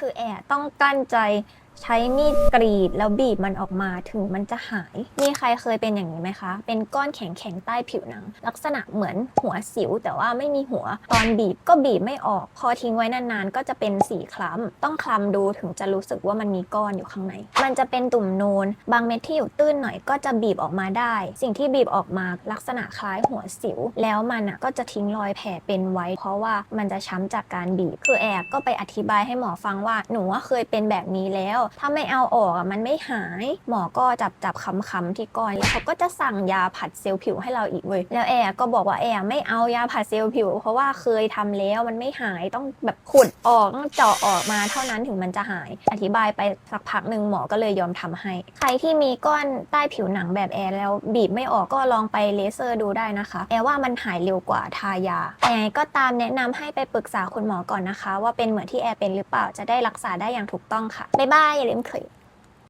คือแอร์ต้องกลั้นใจ ใช้มีดกรีดแล้วบีบมันออกมาถึงมันจะหาย มีใครเคยเป็นอย่างนี้ไหมคะ เป็นก้อนแข็งๆใต้ผิวหนัง ลักษณะเหมือนหัวสิว แต่ว่าไม่มีหัว ตอนบีบก็บีบไม่ออก พอทิ้งไว้นานๆ ก็จะเป็นสีคล้ำ ต้องคลำดูถึงจะรู้สึกว่ามันมีก้อนอยู่ข้างใน มันจะเป็นตุ่มนูน บางเม็ดที่อยู่ตื้นหน่อยก็จะบีบออกมาได้ สิ่งที่บีบออกมาลักษณะคล้ายหัวสิว แล้วมันอะก็จะทิ้งรอยแผลเป็นไว้ เพราะว่ามันจะช้ำจากการบีบ คือแอบก็ไปอธิบายให้หมอฟังว่าหนูว่าเคยเป็นแบบนี้แล้วถ้าไม่เอาออกอะมันไม่หาย หมอก็จับจับคำคำๆที่ก้อนแล้วเขาก็จะสั่งยาผัดเซลล์ผิวให้เราอีกเว้ยแล้วแอร์ก็บอกว่าแอร์ไม่เอายาผัดเซลล์ผิว เพราะว่าเคยทำแล้วมันไม่หายต้องแบบขุดออกต้องเจาะออกมาเท่านั้นถึงมันจะหาย อธิบายไปสักพักหนึ่งหมอก็เลยยอมทำให้ ใครที่มีก้อนใต้ผิวหนังแบบแอร์แล้วบีบไม่ออกก็ลองไปเลเซอร์ดูได้นะคะ แอร์ว่ามันหายเร็วกว่าทายาแอร์ก็ตามแนะนำให้ไปปรึกษาคุณหมอก่อนนะคะ ว่าเป็นเหมือนที่แอร์เป็นหรือเปล่าจะได้รักษาได้อย่างถูกต้องค่ะบ๊ายบายอย่าลืมคลิก